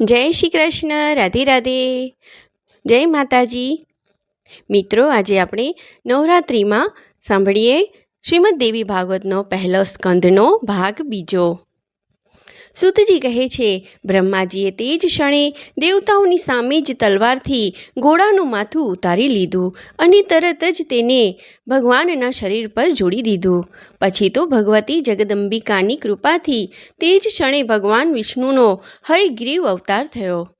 જય શ્રી કૃષ્ણ, રાધે રાધે. જય માતાજી. મિત્રો, આજે આપણે નવરાત્રિમાં સાંભળીએ શ્રીમદ દેવી ભાગવતનો પહેલો સ્કંદનો ભાગ બીજો. સુતજી કહે છે, બ્રહ્માજીએ તે જ ક્ષણે દેવતાઓની સામે જ તલવારથી ઘોડાનું માથું ઉતારી લીધું અને તરત જ તેને ભગવાનના શરીર પર જોડી દીધું. પછી તો ભગવતી જગદંબિકાની કૃપાથી તે જ ક્ષણે ભગવાન વિષ્ણુનો હયગ્રીવ અવતાર થયો.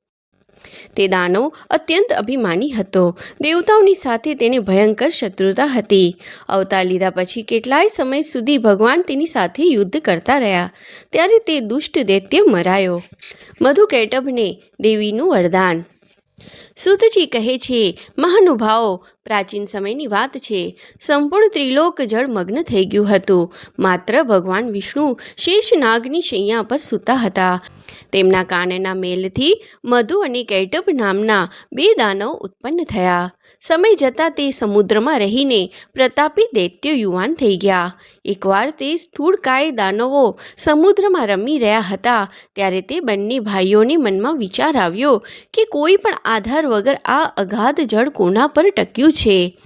તે દાનવ અત્યંત અભિમાની હતો. દેવતાઓની સાથે તેને ભયંકર શત્રુતા હતી. અવતાર લીધા પછી કેટલાય સમય સુધી ભગવાન તેની સાથે યુદ્ધ કરતા રહ્યા. ત્યારે તે દુષ્ટ દૈત્ય મરાયો. મધુ કૈટભને દેવીનું વરદાન. સુતજી કહે છે, મહાનુભાવો, પ્રાચીન સમયની વાત છે. સંપૂર્ણ ત્રિલોક જળમગ્ન થઈ ગયું હતું. માત્ર ભગવાન વિષ્ણુ શેષ નાગની શૈયા પર સૂતા હતા. તેમના કાનના મેલથી મધુ અને કૈટભ નામના બે દાનવ ઉત્પન્ન થયા. સમય જતાં તે સમુદ્રમાં રહીને પ્રતાપી દૈત્ય યુવાન થઈ ગયા. એકવાર તે સ્થૂળકાય દાનવો સમુદ્રમાં રમી રહ્યા હતા, ત્યારે તે બંને ભાઈઓને મનમાં વિચાર આવ્યો કે કોઈ પણ આધાર વગર આ અગાધ જળ કોના પર ટક્યું છે?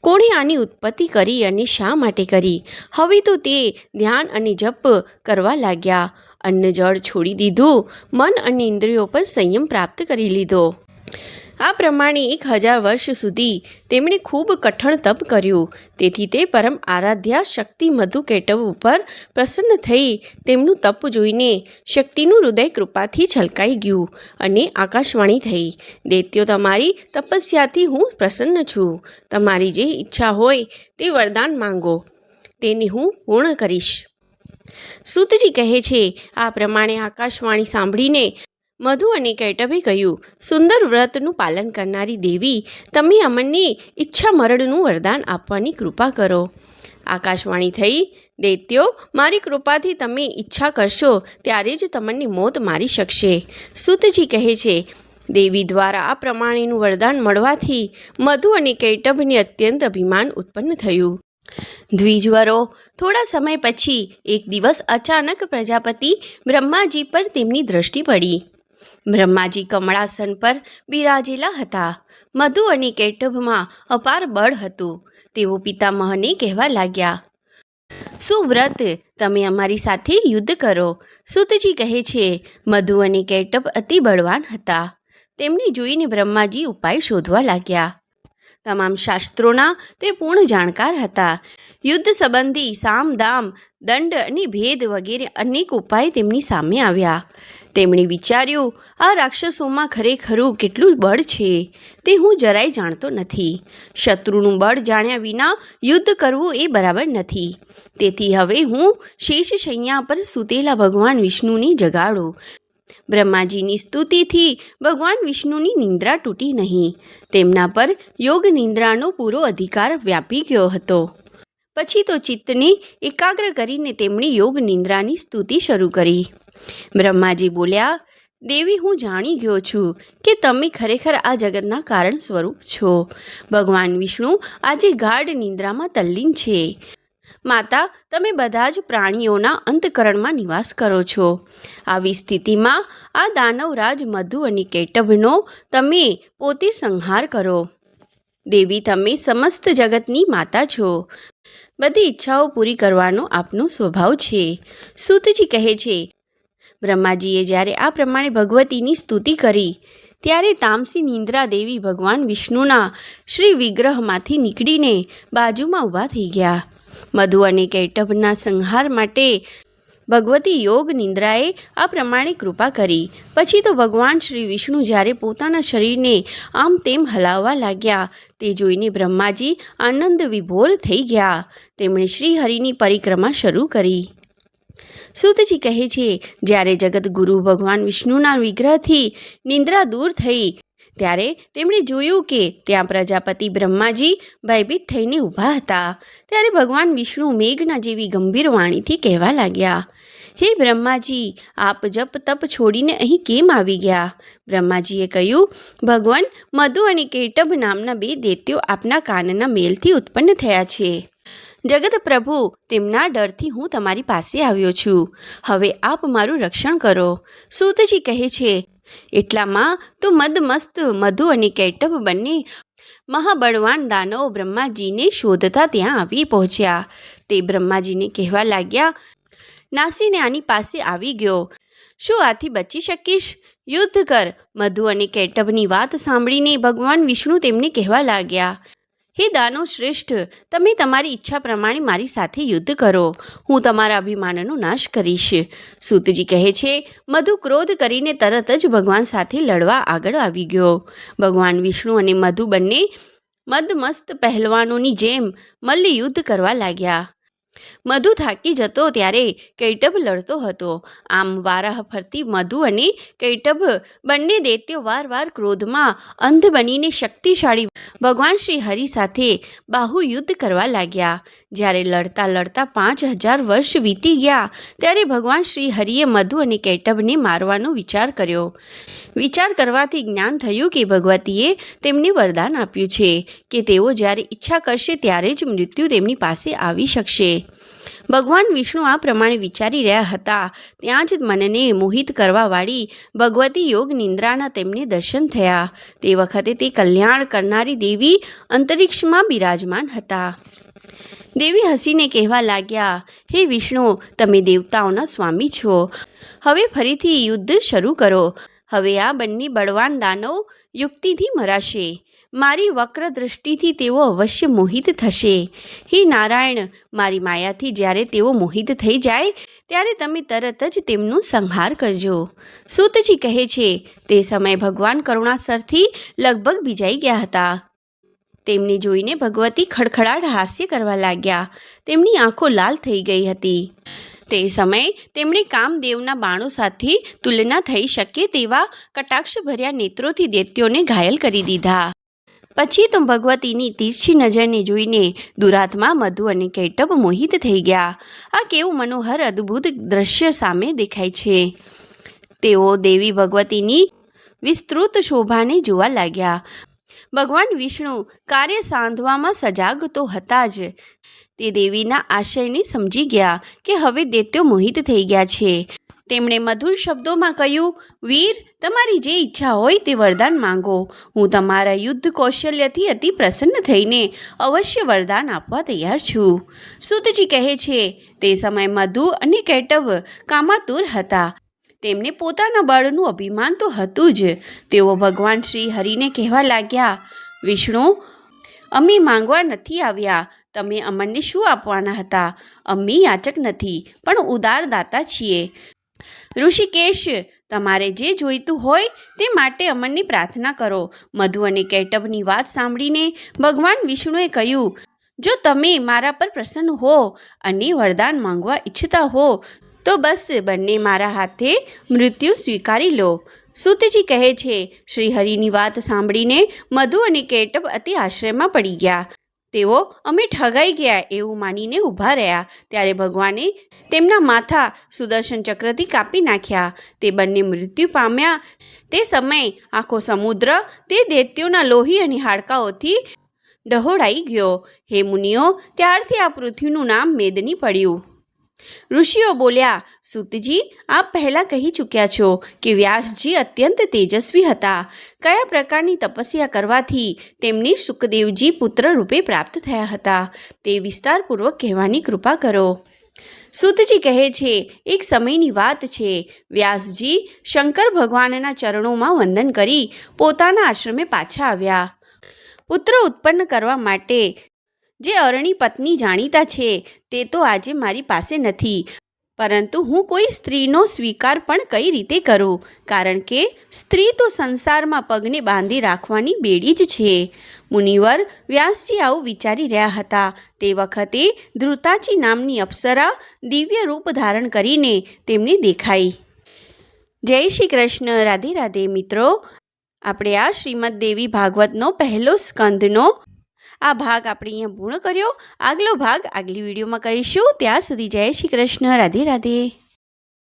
કોણે આની ઉત્પત્તિ કરી અને શા માટે કરી? હવે તો તે ધ્યાન અને જપ કરવા લાગ્યા. અન્ન જળ છોડી દીધું, મન અને ઇન્દ્રિયો પર સંયમ પ્રાપ્ત કરી લીધો. આ પ્રમાણે એક હજાર વર્ષ સુધી તેમણે ખૂબ કઠણ તપ કર્યું. તેથી તે પરમ આરાધ્યા શક્તિ મધુ કેટવ ઉપર પ્રસન્ન થઈ તેમનું તપ જોઈને શક્તિનું હૃદય કૃપાથી છલકાઈ ગયું અને આકાશવાણી થઈ. દૈત્યો, તમારી તપસ્યાથી હું પ્રસન્ન છું. તમારી જે ઈચ્છા હોય તે વરદાન માંગો. તેને હું પૂર્ણ કરીશ. સુતજી કહે છે, આ પ્રમાણે આકાશવાણી સાંભળીને મધુ અને કૈટભે કહ્યું, સુંદર વ્રતનું પાલન કરનારી દેવી, તમે અમને ઈચ્છા મરણનું વરદાન આપવાની કૃપા કરો. આકાશવાણી થઈ, દૈત્યો, મારી કૃપાથી તમે ઈચ્છા કરશો, ત્યારે જ તમને મોત મારી શકશે. સુતજી કહે છે, દેવી દ્વારા આ પ્રમાણેનું વરદાન મળવાથી મધુ અને કૈટભને અત્યંત અભિમાન ઉત્પન્ન થયું. દ્વિજવરો, થોડા સમય પછી એક દિવસ અચાનક પ્રજાપતિ બ્રહ્માજી પર તેમની દ્રષ્ટિ પડી. બ્રહ્માજી કમળાસન પર બિરાજેલા હતા. મધુ અને કેટભમાં અપાર બળ હતું. તેઓ પિતામહને કહેવા લાગ્યા, સુવ્રત, તમે અમારી સાથે યુદ્ધ કરો. સુતજી કહે છે, મધુ અને કેટવ અતિ બળવાન હતા તેમને જોઈને બ્રહ્માજી ઉપાય શોધવા લાગ્યા તમામ શાસ્ત્રોના તે પૂર્ણ જાણકાર હતા. યુદ્ધ સંબંધી સામ દામ, દંડ અને ભેદ વગેરે અનેક ઉપાય તેમની સામે આવ્યા. તેમણે વિચાર્યું, આ રાક્ષસોમાં ખરેખરું કેટલું બળ છે? તે હું જરાય જાણતો નથી. શત્રુનું બળ જાણ્યા વિના યુદ્ધ કરવું એ બરાબર નથી. તેથી હવે હું શેષ શૈયા પર સૂતેલા ભગવાન વિષ્ણુની જગાડું. બ્રહ્માજીની સ્તુતિથી ભગવાન વિષ્ણુની નિંદ્રા તૂટી નહીં. તેમના પર યોગ નિંદ્રાનો પૂરો અધિકાર વ્યાપી ગયો હતો. પછી તો ચિત્તને એકાગ્ર કરીને તેમણે યોગ નિંદ્રાની સ્તુતિ શરૂ કરી. બ્રહ્માજી બોલ્યા, દેવી, હું જાણી ગયો છું કે તમે ખરેખર આ જગતના કારણ સ્વરૂપ છો. ભગવાન વિષ્ણુ આજે ગાઢ નિંદ્રામાં તલ્લીન છે. માતા, તમે બધા જ પ્રાણીઓના અંતકરણમાં નિવાસ કરો છો. આવી સ્થિતિમાં આ દાનવરાજ મધુ અને કેટભનો તમે પોતે સંહાર કરો. દેવી, તમે સમસ્ત જગતની માતા છો. બધી ઈચ્છાઓ પૂરી કરવાનો આપનો સ્વભાવ છે. સુતજી કહે છે, બ્રહ્માજીએ જ્યારે આ પ્રમાણે ભગવતીની સ્તુતિ કરી, ત્યારે તામસી નિંદ્રા દેવી ભગવાન વિષ્ણુના શ્રી વિગ્રહમાંથી નીકળીને બાજુમાં ઊભા થઈ ગયા. મધુ અને કૈટભના સંહાર માટે ભગવતી યોગ નિંદ્રાએ આ પ્રમાણે કૃપા કરી. પછી તો ભગવાન શ્રી વિષ્ણુ જ્યારે પોતાના શરીરને આમ તેમ હલાવવા લાગ્યા, તે જોઈને બ્રહ્માજી આનંદ વિભોર થઈ ગયા. તેમણે શ્રી હરિની પરિક્રમા શરૂ કરી. સુતજી કહે છે, જ્યારે જગતગુરુ ભગવાન વિષ્ણુના વિગ્રહથી નિંદ્રા દૂર થઈ ત્યારે તેમણે જોયું કે ત્યાં પ્રજાપતિ બ્રહ્માજી ભયભીત થઈને ઊભા હતા. ત્યારે ભગવાન વિષ્ણુ મેઘના જેવી ગંભીર વાણીથી કહેવા લાગ્યા, હે બ્રહ્માજી, આપ જપ તપ છોડીને અહીં કેમ આવી ગયા? બ્રહ્માજીએ કહ્યું, ભગવાન, મધુ અને કેટભ નામના બે દૈત્યો આપના કાનના મેલથી ઉત્પન્ન થયા છે. જગત પ્રભુ, તેમના ડરથી હું તમારી પાસે આવ્યો છું. હવે આપ મારું રક્ષણ કરો. સૂતજી કહે છે એટલામાં તો મદમસ્ત, મધુ અને કૈટભ બંને મહાબળવાન દાનવ બ્રહ્માજીને શોધતા ત્યાં આવી પહોંચ્યા. તે બ્રહ્માજીને કહેવા લાગ્યા, નાસીને આની પાસે આવી ગયો. શું આથી બચી શકીશ? યુદ્ધ કર. મધુ અને કૈટભની વાત સાંભળીને ભગવાન વિષ્ણુ તેમને કહેવા લાગ્યા હે દાનવ શ્રેષ્ઠ, તમે તમારી ઈચ્છા પ્રમાણે મારી સાથે યુદ્ધ કરો. હું તમારા અભિમાનનો નાશ કરીશ. સૂતજી કહે છે, મધુ ક્રોધ કરીને તરત જ ભગવાન સાથે લડવા આગળ આવી ગયો. ભગવાન વિષ્ણુ અને મધુ બંને મદમસ્ત પહેલવાનોની જેમ મલ્લ યુદ્ધ કરવા લાગ્યા. મધુ થાકી જતો ત્યારે કૈટબ લડતો હતો. આમ વારાહ ફરતી મધુ અને કૈટબ બંને દૈત્યો વારવાર ક્રોધમાં અંધ બનીને શક્તિશાળી ભગવાન શ્રી હરિ સાથે બાહુ યુદ્ધ કરવા લાગ્યા. જ્યારે લડતા લડતા પાંચ હજાર વર્ષ વીતી ગયા, ત્યારે ભગવાન શ્રી હરિએ મધુ અને કૈટબને મારવાનો વિચાર કર્યો. વિચાર કરવાથી જ્ઞાન થયું કે ભગવતીએ તેમને વરદાન આપ્યું છે, કે તેઓ જ્યારે ઈચ્છા કરશે ત્યારે જ મૃત્યુ તેમની પાસે આવી શકશે. ભગવાન વિષ્ણુ આ પ્રમાણે વિચારી રહ્યા હતા. ત્યાં જ મનને મોહિત કરવાવાળી ભગવતી યોગ નિંદ્રાના તેમને દર્શન થયા. તે વખતે તે કલ્યાણ કરનારી દેવી અંતરિક્ષમાં બિરાજમાન હતા. દેવી હસીને કહેવા લાગ્યા, હે વિષ્ણુ, તમે દેવતાઓના સ્વામી છો. હવે ફરીથી યુદ્ધ શરૂ કરો. હવે આ બંને બળવાન દાનવ યુક્તિથી મરાશે. મારી વક્ર દૃષ્ટિથી તેઓ અવશ્ય મોહિત થશે. હે નારાયણ, મારી માયાથી જ્યારે તેઓ મોહિત થઈ જાય, ત્યારે તમે તરત જ તેમનો સંહાર કરજો. સૂતજી કહે છે, તે સમયે ભગવાન કરુણાસરથી લગભગ બીજાઈ ગયા હતા. તેમને જોઈને ભગવતી ખડખડાટ હાસ્ય કરવા લાગ્યા. તેમની આંખો લાલ થઈ ગઈ હતી. તે સમયે તેમણે કામદેવના બાણો સાથે તુલના થઈ શકે તેવા કટાક્ષભર્યા નેત્રોથી દૈત્યોને ઘાયલ કરી દીધા. પછી તો ભગવતીની તીર્છી નજરને જોઈને દુરાત્મા, મધુ અને કૈટબ મોહિત થઈ ગયા. આ કેવું મનોહર, અદ્ભુત દ્રશ્ય સામે દેખાય છે. તેઓ દેવી ભગવતીની વિસ્તૃત શોભાને જોવા લાગ્યા. ભગવાન વિષ્ણુ કાર્ય સાંધવામાં સજાગ તો હતા જ. તે દેવીના આશયને સમજી ગયા કે હવે દૈત્યો મોહિત થઈ ગયા છે. તેમણે મધુર શબ્દોમાં કહ્યું, વીર, તમારી જે ઈચ્છા હોય તે વરદાન માંગો. હું તમારા યુદ્ધ કૌશલ્યથી અતિ પ્રસન્ન થઈને અવશ્ય વરદાન આપવા તૈયાર છું. સુતજી કહે છે, તે સમયે મધુ અને કૈટવ કામાતુર હતા. તેમને પોતાના બળનું અભિમાન તો હતું જ. તેઓ ભગવાન શ્રી હરિને કહેવા લાગ્યા, વિષ્ણુ, અમે માંગવા નથી આવ્યા. તમે અમને શું આપવાના હતા? અમે યાચક નથી, પણ ઉદારદાતા છીએ. ઋષિકેશ, તમારે જે જોઈતું હોય તે માટે અમનની પ્રાર્થના કરો. મધુ અને કૈટબની વાત સાંભળીને ભગવાન વિષ્ણુએ કહ્યું, જો તમે મારા પર પ્રસન્ન હો અને વરદાન માંગવા ઈચ્છતા હો, તો બસ બંને મારા હાથે મૃત્યુ સ્વીકારી લો. સુતજી કહે છે, શ્રીહરિની વાત સાંભળીને મધુ અને કેટબ અતિ આશ્રયમાં પડી ગયા. તેઓ અમે ઠગાઈ ગયા એવું માનીને ઊભા રહ્યા. ત્યારે ભગવાને તેમના માથા સુદર્શન ચક્રથી કાપી નાખ્યા. તે બંને મૃત્યુ પામ્યા. તે સમયે આખો સમુદ્ર તે દૈત્યોના લોહી અને હાડકાઓથી ડહોળાઈ ગયો. હે મુનિઓ, ત્યારથી આ પૃથ્વીનું નામ મેદની પડ્યું. ઋષિઓ બોલ્યા, સુતજી, આપ પહેલાં કહી ચૂક્યા છો કે વ્યાસજી અત્યંત તેજસ્વી હતા. કયા પ્રકારની તપસ્યા કરવાથી તેમને સુખદેવજી પુત્ર રૂપે પ્રાપ્ત થયા હતા? તે વિસ્તારપૂર્વક કહેવાની કૃપા કરો. સુતજી કહે છે, એક સમયની વાત છે. વ્યાસજી શંકર ભગવાનના ચરણોમાં વંદન કરી પોતાના આશ્રમે પાછા આવ્યા. પુત્ર ઉત્પન્ન કરવા માટે જે અરણી પત્ની જાણીતા છે, તે તો આજે મારી પાસે નથી. પરંતુ હું કોઈ સ્ત્રીનો સ્વીકાર પણ કઈ રીતે કરું? કારણ કે સ્ત્રી તો સંસારમાં પગને બાંધી રાખવાની બેડી જ છે. મુનિવર વ્યાસજી આવું વિચારી રહ્યા હતા. તે વખતે ધ્રુતાજી નામની અપ્સરા દિવ્ય રૂપ ધારણ કરીને તેમને દેખાઈ. જય શ્રી કૃષ્ણ. રાધે રાધે મિત્રો. આપણે આ શ્રીમદ દેવી ભાગવતનો પહેલો સ્કંદનો આ ભાગ આપણે અહીંયા પૂર્ણ કર્યો. આગલો ભાગ આગલી વિડીયોમાં કરીશું. ત્યાં સુધી જય શ્રી કૃષ્ણ. રાધે રાધે.